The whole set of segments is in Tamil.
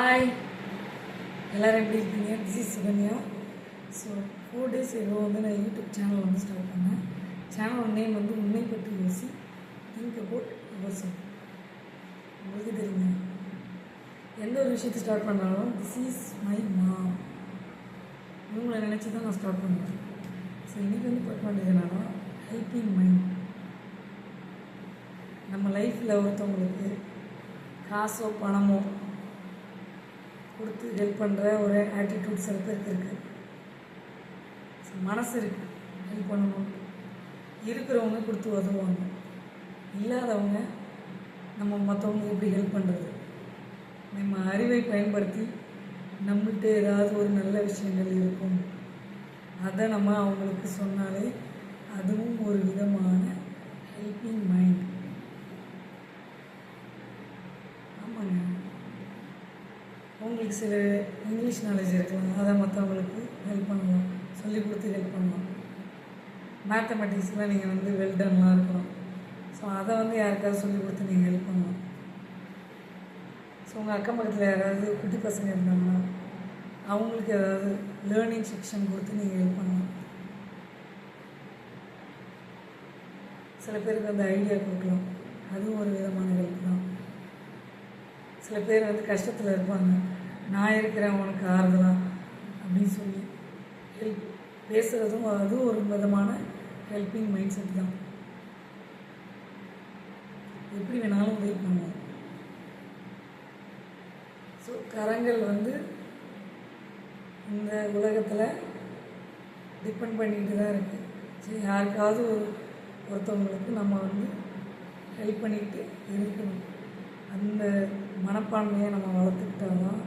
ஹாய் எல்லோரும் எப்படி இருக்கீங்க? This is Sukanya so four days ஏதோ வந்து நான் யூடியூப் சேனல் வந்து ஸ்டார்ட் பண்ணேன். சேனல் நேம் வந்து உண்மை பற்றி யோசி திங்க் அபவுட் யோசி உங்களுக்கு தெரியுங்க எந்த ஒரு விஷயத்தை ஸ்டார்ட் பண்ணாலும் திஸ் இஸ் மை மா இவங்களை நினச்சி தான் நான் ஸ்டார்ட் பண்ணுவேன் ஸோ இன்றைக்கி வந்து பார்க்க வேண்டியது என்னன்னா ஹெல்பிங் மைண்ட் நம்ம லைஃப்பில் ஒருத்தவங்களுக்கு காசோ பணமோ கொடுத்து ஹெல்ப் பண்ணுற ஒரு ஆட்டிடியூட் சில பேருக்கு இருக்குது மனசு இருக்குது ஹெல்ப் பண்ணணும். இருக்கிறவங்க கொடுத்து உதவுவாங்க. இல்லாதவங்க நம்ம மற்றவங்க எப்படி ஹெல்ப் பண்ணுறது நம்ம அறிவை பயன்படுத்தி நம்மகிட்ட ஏதாவது ஒரு நல்ல விஷயங்கள் இருக்கும். அதை நம்ம அவங்களுக்கு சொன்னாலே அதுவும் ஒரு விதமான ஹெல்பிங் மைண்ட் ஆமாங்க உங்களுக்கு சில இங்கிலீஷ் நாலேஜ் இருக்கலாம் அதை மற்றவங்களுக்கு ஹெல்ப் பண்ணலாம் சொல்லி கொடுத்து ஹெல்ப் பண்ணலாம் மேத்தமெட்டிக்ஸ்லாம் நீங்கள் வந்து வெல்டன்லாம் இருக்கலாம் ஸோ அதை வந்து யாருக்காவது சொல்லி கொடுத்து நீங்கள் ஹெல்ப் பண்ணலாம் ஸோ உங்கள் அக்கம் பக்கத்தில் யாராவது குட்டி பசங்க இருந்தாங்கன்னா அவங்களுக்கு ஏதாவது லேர்னிங் செக்ஷன் கொடுத்து நீங்கள் ஹெல்ப் பண்ணலாம் சில பேருக்கு வந்து ஐடியா கொடுக்கலாம். அதுவும் ஒரு விதமான ஹெல்ப் தான். சில பேர் வந்து கஷ்டத்தில் இருப்பாங்க. நான் இருக்கிறேன் உனக்கு ஆறுதலாம் அப்படின்னு சொல்லி ஹெல்ப் பேசுகிறதும் அதுவும் ஒரு விதமான ஹெல்பிங் மைண்ட் செட் தான். எப்படி வேணாலும் உதவி பண்ணுவோம். ஸோ கரங்கள் வந்து இந்த உலகத்தில் டிபெண்ட் பண்ணிட்டு தான் இருக்குது சரி யாருக்காவது ஒரு ஒருத்தவங்களுக்கு நம்ம வந்து ஹெல்ப் பண்ணிட்டு இருக்கணும். அந்த மனப்பான்மையை நம்ம வளர்த்துக்கிட்டா தான்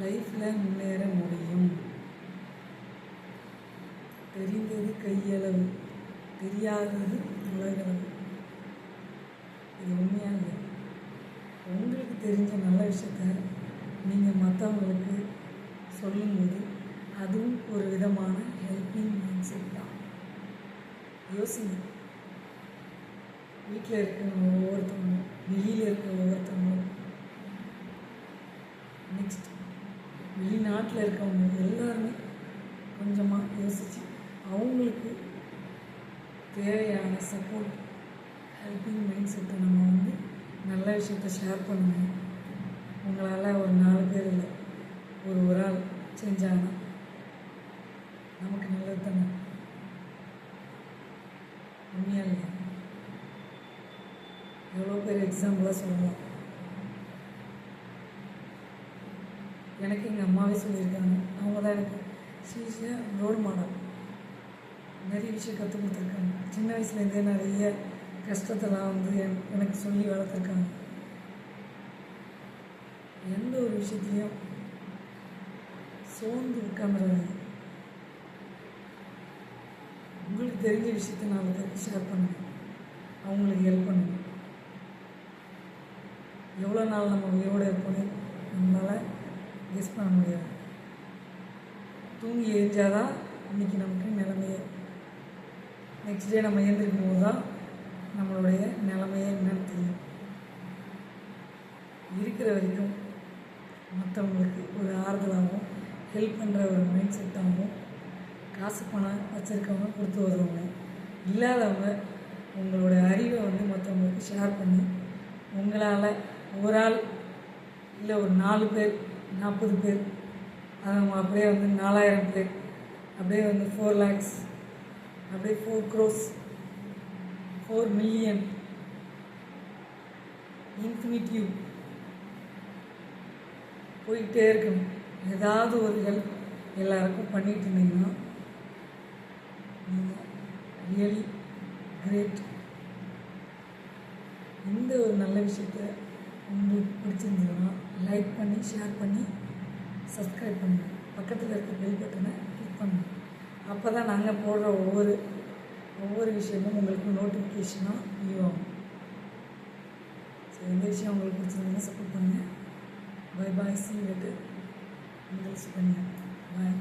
லைஃப்பில் முன்னேற முடியும். தெரிந்தது கையளவு தெரியாதது உலகளவு. இது உண்மையாக இல்லை உங்களுக்கு தெரிஞ்ச நல்ல விஷயத்த நீங்கள் மற்றவங்களுக்கு சொல்லும்போது அதுவும் ஒரு விதமான ஹெல்பிங் மைண்ட் செட் தான். யோசிங்க. வீட்டில் இருக்கிற ஒவ்வொருத்தவங்களும் வெளியில் இருக்கிற ஒவ்வொருத்தவங்களும் நெக்ஸ்ட் நாட்டில் இருக்கவங்க எல்லாருமே கொஞ்சமாக யோசித்து அவங்களுக்கு தேவையான சப்போர்ட் ஹெல்பிங் மைண்ட் செட்டை நம்ம வந்து நல்ல விஷயத்த ஷேர் பண்ணுங்க. உங்களால் ஒரு நாலு பேர் இல்லை ஒரு ஒரு ஆள் செஞ்சாங்கன்னா நமக்கு நல்லது தானே? உண்மையாக இல்லையா? எவ்வளோ பேர் எக்ஸாம்பிளாக சொல்லலாம். எனக்கு எங்கள் அம்மாவே சொல்லியிருக்காங்க. அவங்க தான் எனக்கு சீஸியாக ரோல் மாடல் நிறைய விஷயம் கற்றுக் கொடுத்துருக்காங்க. சின்ன வயசுலேருந்தே நிறைய கஷ்டத்தெல்லாம் வந்து எனக்கு சொல்லி வளர்த்துருக்காங்க. எந்த ஒரு விஷயத்துலையும் சோர்ந்து உட்காந்துருவாங்க உங்களுக்கு தெரிஞ்ச விஷயத்த நான் வந்து ஷேர் பண்ணுங்க அவங்களுக்கு ஹெல்ப் பண்ணுங்க எவ்வளோ நாள் நம்ம உயிரோடு இருப்போம் நம்மளால் கெஸ் பண்ண முடியாது. தூங்கி எழுந்தாதான் இன்னைக்கு நமக்கு நிலைமையே. நெக்ஸ்ட் டே நம்ம எழுந்திருக்கும் போது தான் நம்மளுடைய நிலைமையே என்னன்னு தெரியும். இருக்கிற வரைக்கும் மற்றவங்களுக்கு ஒரு ஆறுதலாகவும் ஹெல்ப் பண்ணுற ஒரு மைண்ட் செட்டாகவும் காசு பணம் வச்சுருக்கவங்க கொடுத்து வருவாங்க இல்லாதவங்க உங்களோட அறிவை வந்து மற்றவங்களுக்கு ஷேர் பண்ணி உங்களால் ஒரு ஆள் இல்லை ஒரு நாலு பேர் நாற்பது பேர். அப்படியே வந்து நாலாயிரம் பேர். அப்படியே வந்து ஃபோர் லேக்ஸ் அப்படியே four crores four million infinitive போயிட்டே இருக்கணும். ஏதாவது ஒரு ஹெல்ப் எல்லாருக்கும் பண்ணிட்டு இருந்தீங்கன்னா நீங்கள் ரியலி கிரேட் இந்த ஒரு நல்ல விஷயத்த உங்களுக்கு பிடிச்சிருந்ததுன்னா லைக் பண்ணி ஷேர் பண்ணி சப்ஸ்கிரைப் பண்ணுங்கள் பக்கத்தில் இருக்க பெல் பட்டனை கிளிக் பண்ணுங்கள் அப்போ தான் நாங்கள் போடுற ஒவ்வொரு ஒவ்வொரு விஷயமும் உங்களுக்கு நோட்டிஃபிகேஷனாக வியூ ஆகும். ஸோ எந்த விஷயம் உங்களுக்கு பிடிச்சிருந்தீங்கன்னா சப்போர்ட் பண்ணுங்கள் பை பாய் சி லெட்டு உங்களுக்கு சுகன்யா பாய்